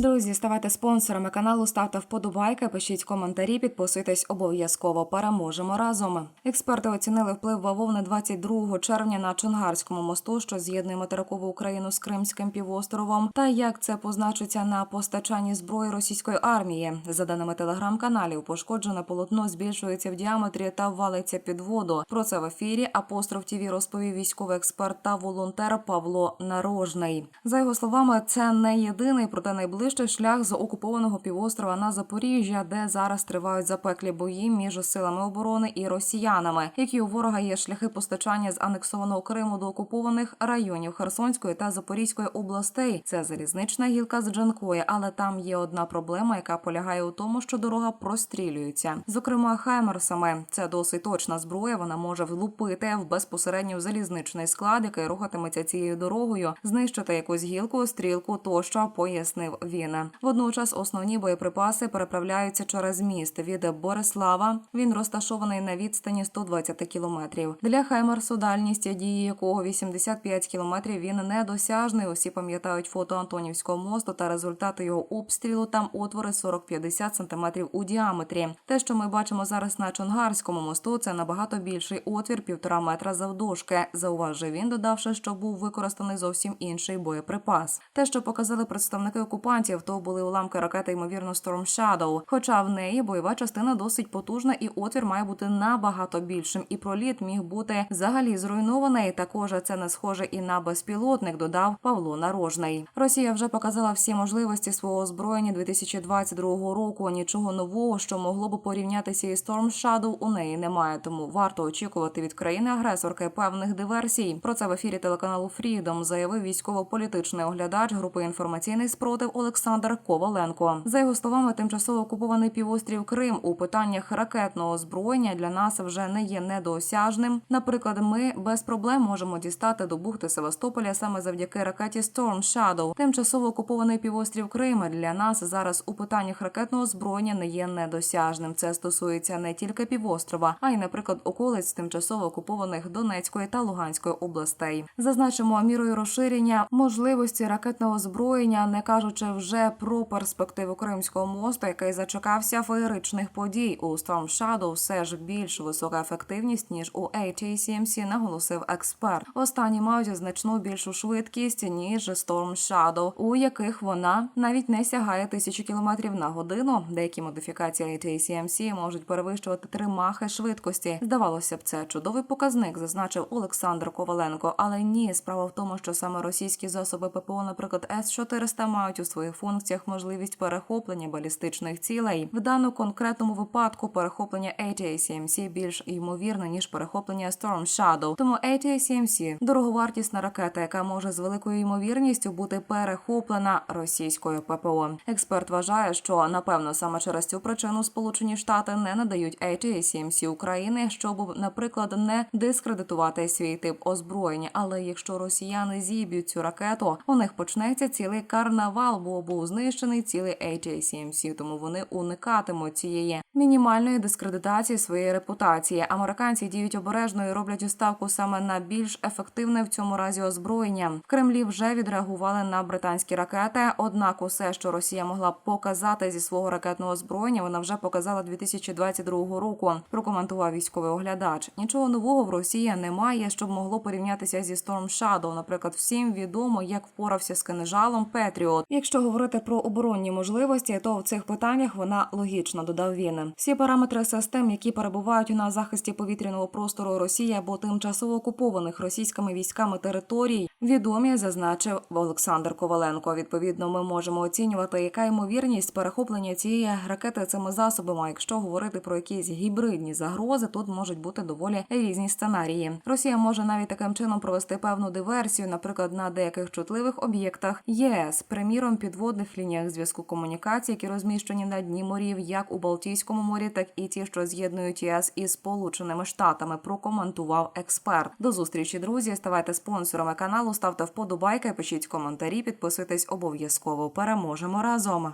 Друзі, ставайте спонсорами каналу, ставте вподобайки, пишіть коментарі, підписуйтесь обов'язково. Переможемо разом. Експерти оцінили вплив бавовни 22 червня на Чонгарському мосту, що з'єднує материкову Україну з Кримським півостровом, та як це позначиться на постачанні зброї російської армії. За даними телеграм-каналів, пошкоджене полотно збільшується в діаметрі та валиться під воду. Про це в ефірі Апостроф ТІВІ розповів військовий експерт та волонтер Павло Нарожний. За його словами, це не єдиний, проте найближчий шлях з окупованого півострова на Запоріжжя, де зараз тривають запеклі бої між силами оборони і росіянами, які у ворога є шляхи постачання з анексованого Криму до окупованих районів Херсонської та Запорізької областей. Це залізнична гілка з Джанкої, але там є одна проблема, яка полягає у тому, що дорога прострілюється. Зокрема, хаймерсами це досить точна зброя. Вона може влупити в безпосередньо залізничний склад, який рухатиметься цією дорогою, знищити якусь гілку, стрілку тощо, пояснив він. Водночас основні боєприпаси переправляються через міст від Борислава. Він розташований на відстані 120 кілометрів. Для Хаймерсу дальність дії якого 85 кілометрів. Він недосяжний. Усі пам'ятають фото Антонівського мосту та результати його обстрілу. Там отвори 40-50 сантиметрів у діаметрі. Те, що ми бачимо зараз на Чонгарському мосту, це набагато більший отвір, півтора метра завдовжки. Зауважив він, додавши, що був використаний зовсім інший боєприпас. Те, що показали представники окупантів, то були уламки ракети, ймовірно, Storm Shadow. Хоча в неї бойова частина досить потужна, і отвір має бути набагато більшим. І проліт міг бути взагалі зруйнований. Також це не схоже і на безпілотник, додав Павло Нарожний. Росія вже показала всі можливості свого озброєння 2022 року. Нічого нового, що могло б порівнятися із Storm Shadow, у неї немає. Тому варто очікувати від країни-агресорки певних диверсій. Про це в ефірі телеканалу Freedom заявив військово-політичний оглядач групи інформаційний спротив Олександр Коваленко. За його словами, тимчасово окупований півострів Крим у питаннях ракетного озброєння для нас вже не є недосяжним. Наприклад, ми без проблем можемо дістати до бухти Севастополя саме завдяки ракеті Storm Shadow. Тимчасово окупований півострів Крим для нас зараз у питаннях ракетного озброєння не є недосяжним. Це стосується не тільки півострова, а й, наприклад, околиць тимчасово окупованих Донецької та Луганської областей. Зазначимо мірою розширення можливості ракетного озброєння, не кажучи вже про перспективу Кримського мосту, який зачекався феєричних подій. У Storm Shadow все ж більш висока ефективність ніж у ATCMC, наголосив експерт. Останні мають значну більшу швидкість ніж Storm Shadow, у яких вона навіть не сягає тисячі кілометрів на годину. Деякі модифікації ATCMC можуть перевищувати три махи швидкості. Здавалося б, це чудовий показник, зазначив Олександр Коваленко. Але ні, справа в тому, що саме російські засоби ППО, наприклад, С-400, мають у своїх функціях можливість перехоплення балістичних цілей. В даному конкретному випадку перехоплення ATACMC більш ймовірне ніж перехоплення Storm Shadow. Тому ATACMC – дороговартісна ракета, яка може з великою ймовірністю бути перехоплена російською ППО. Експерт вважає, що напевно саме через цю причину Сполучені Штати не надають ATACMC України, щоб, наприклад, не дискредитувати свій тип озброєння. Але якщо росіяни зіб'ють цю ракету, у них почнеться цілий карнавал, бо був знищений цілий ATACMC, тому вони уникатимуть цієї мінімальної дискредитації своєї репутації. Американці діють обережно і роблять ставку саме на більш ефективне в цьому разі озброєння. В Кремлі вже відреагували на британські ракети. Однак, усе, що Росія могла показати зі свого ракетного озброєння, вона вже показала 2022 року. Прокоментував військовий оглядач. Нічого нового в Росії немає, щоб могло порівнятися зі Storm Shadow. Наприклад, всім відомо, як впорався з кинежалом Петріот. Якщо говорити про оборонні можливості, то в цих питаннях вона логічно додав він. Всі параметри систем, які перебувають на захисті повітряного простору Росії або тимчасово окупованих російськими військами територій, відомі, зазначив Олександр Коваленко. Відповідно, ми можемо оцінювати, яка ймовірність перехоплення цієї ракети цими засобами. Якщо говорити про якісь гібридні загрози, тут можуть бути доволі різні сценарії. Росія може навіть таким чином провести певну диверсію, наприклад, на деяких чутливих об'єктах ЄС, приміром підводних лініях зв'язку комунікацій, які розміщені на дні морів, як у Балтійському морі, так і ті, що з'єднують ЄС із Сполученими Штатами. Прокоментував експерт. До зустрічі, друзі. Ставайте спонсорами каналу, ставте вподобайки, пишіть коментарі, підписуйтесь обов'язково. Переможемо разом.